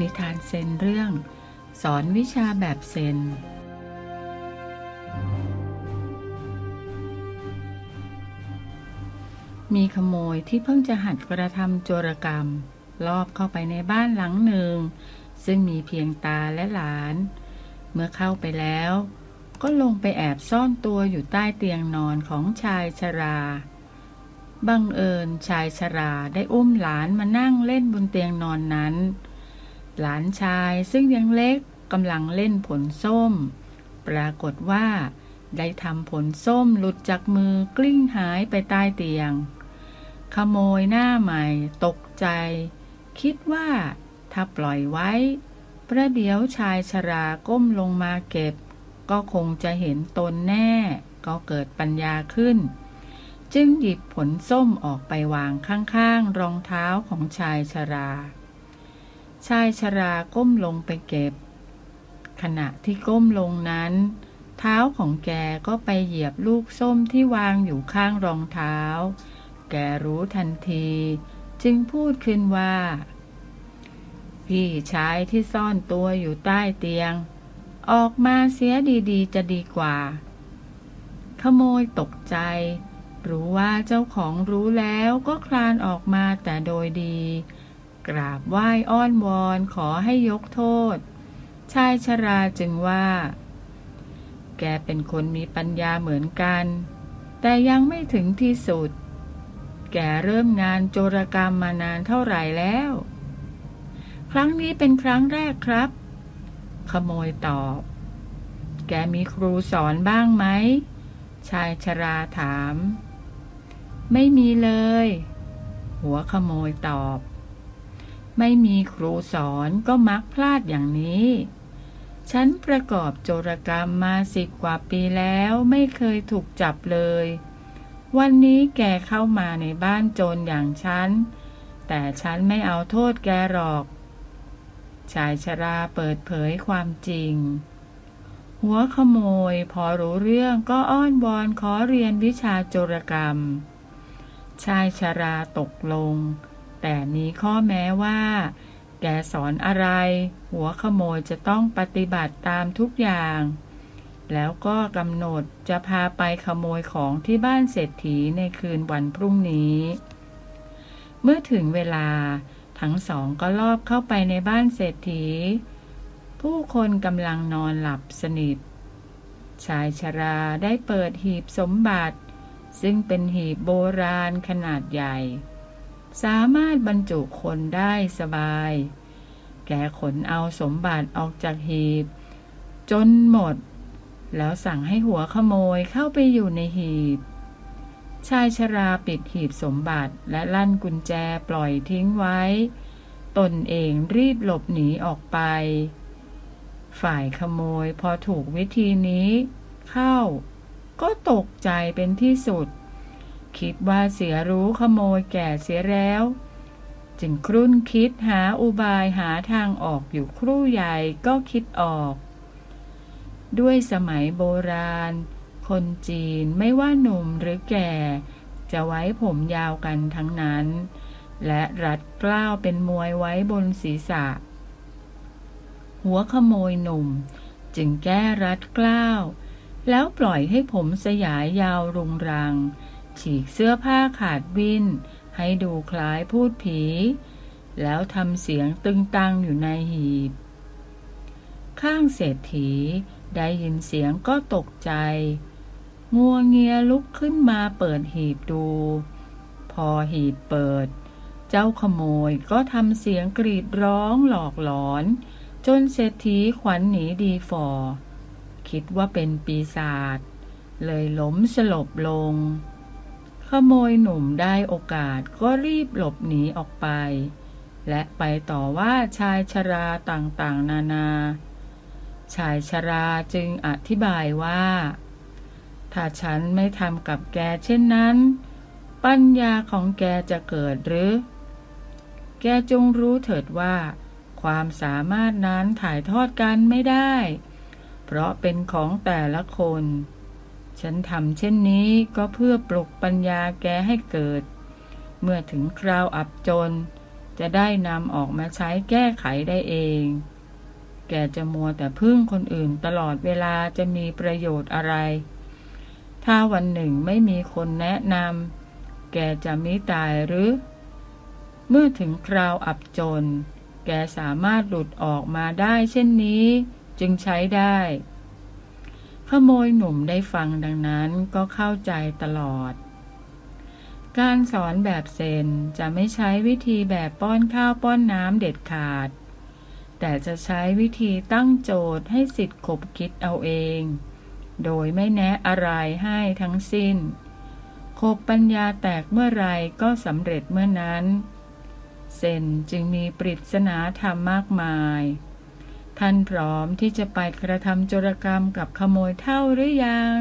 นิทานเซนเรื่อง สอนวิชาแบบเซน มีขโมยที่เพิ่งจะหัดกระทำโจรกรรม ลอบเข้าไปในบ้านหลังหนึ่ง ซึ่งมีเพียงตาและหลาน เมื่อเข้าไปแล้ว ก็ลงไปแอบซ่อนตัวอยู่ใต้เตียงนอนของชายชราบังเอิญชายชราได้อุ้มหลานมานั่งเล่นบนเตียงนอนนั้น หลานชายซึ่งยังเล็กกำลังเล่นผลส้ม ปรากฏว่า ได้ทำผลส้มหลุดจากมือกลิ้งหายไปใต้เตียง ขโมยหน้าใหม่ตกใจ คิดว่าถ้าปล่อยไว้ ประเดี๋ยวชายชราก้มลงมาเก็บ ก็คงจะเห็นตนแน่ ก็เกิดปัญญาขึ้น จึงหยิบผลส้มออกไปวางข้างๆ รองเท้าของชายชรา ชายชราก้มลงไปเก็บ ขณะที่ก้มลงนั้น เท้าของแกก็ไปเหยียบลูกส้มที่วางอยู่ข้างรองเท้า แกรู้ทันที จึงพูดขึ้นว่า พี่ชายที่ซ่อนตัวอยู่ใต้เตียง ออกมาเสียดีๆ จะดีกว่า ขโมยตกใจ รู้ว่าเจ้าของรู้แล้วก็คลานออกมาแต่โดยดี กราบไหว้อ้อนวอนขอให้ยกโทษ ชายชราจึงว่า แกเป็นคนมีปัญญาเหมือนกัน แต่ยังไม่ถึงที่สุด แกเริ่มงานโจรกรรมมานานเท่าไหร่แล้ว ครั้งนี้เป็นครั้งแรกครับ ขโมยตอบ แกมีครูสอนบ้างไหม ชายชราถาม ไม่มีเลย หัวขโมยตอบ ไม่มีครูสอนก็มักพลาดอย่างนี้ ฉันประกอบโจรกรรมมาสิบกว่าปีแล้วไม่เคยถูกจับเลย วันนี้แกเข้ามาในบ้านโจรอย่างฉัน แต่ฉันไม่เอาโทษแกหรอก ชายชราเปิดเผยความจริง หัวขโมยพอรู้เรื่องก็อ้อนวอนขอเรียนวิชาโจรกรรม ชายชราตกลง แต่มีข้อแม้ว่า แกสอนอะไร หัวขโมยจะต้องปฏิบัติตามทุกอย่าง แล้วก็กำหนดจะพาไปขโมยของที่บ้านเศรษฐีในคืนวันพรุ่งนี้ เมื่อถึงเวลาทั้งสองก็ลอบเข้าไปในบ้านเศรษฐี ผู้คนกำลังนอนหลับสนิท ชายชราได้เปิดหีบสมบัติ ซึ่งเป็นหีบโบราณขนาดใหญ่ สามารถบรรจุคนได้สบาย แกขนเอาสมบัติออกจากหีบ จนหมด แล้วสั่งให้หัวขโมยเข้าไปอยู่ในหีบ ชายชราปิดหีบสมบัติและลั่นกุญแจปล่อยทิ้งไว้ ตนเองรีบหลบหนีออกไป ฝ่ายขโมยพอถูกวิธีนี้ เข้า ก็ตกใจเป็นที่สุด คิดว่าเสียรู้ขโมยแก่เสียแล้ว จึงครุ่นคิดหาอุบายหาทางออกอยู่ครู่ใหญ่ก็คิดออก ด้วยสมัยโบราณ คนจีนไม่ว่าหนุ่มหรือแก่ จะไว้ผมยาวกันทั้งนั้น และรัดกล้าวเป็นมวยไว้บนศีรษะ หัวขโมยหนุ่ม จึงแก้รัดกล้าวแล้วปล่อยให้ผมสยายยาวรุงรัง ฉีกเสื้อผ้าขาดวินให้ดูคล้ายพูดผี แล้วทำเสียงตึงตังอยู่ในหีบ ข้างเศรษฐีได้ยินเสียงก็ตกใจ งัวเงียลุกขึ้นมาเปิดหีบดู พอหีบเปิด เจ้าขโมยก็ทำเสียงกรีดร้องหลอกหลอน จนเศรษฐีขวัญหนีดีฟอคิดว่าเป็นปีศาจเลยล้มสลบลง ขโมยหนุ่มได้โอกาสก็รีบหลบหนีออกไป และไปต่อว่าชายชราต่างๆ นานา ชายชราจึงอธิบายว่า ถ้าฉันไม่ทำกับแกเช่นนั้น ปัญญาของแกจะเกิดหรือ แกจงรู้เถิดว่า ความสามารถนั้นถ่ายทอดกันไม่ได้ เพราะเป็นของแต่ละคน ฉันทำเช่นนี้ก็เพื่อปลุกปัญญาแกให้เกิด เมื่อถึงคราวอับจน จะได้นำออกมาใช้แก้ไขได้เอง แกจะมัวแต่พึ่งคนอื่นตลอดเวลาจะมีประโยชน์อะไร ถ้าวันหนึ่งไม่มีคนแนะนำแกจะมิตายหรือ เมื่อถึงคราวอับจน แกสามารถหลุดออกมาได้เช่นนี้จึงใช้ได้ ขโมยหนุ่มได้ฟังดังนั้นก็เข้าใจตลอด การสอนแบบเซนจะไม่ใช้วิธีแบบป้อนข้าวป้อนน้ำเด็ดขาด แต่จะใช้วิธีตั้งโจทย์ให้สิทธิ์ขบคิดเอาเอง โดยไม่แนะอะไรให้ทั้งสิ้นขบปัญญาแตกเมื่อไรก็สำเร็จเมื่อนั้น เซนจึงมีปริศนาธรรมมากมาย ท่านพร้อมที่จะไปกระทำโจรกรรมกับขโมยเท่าหรือยัง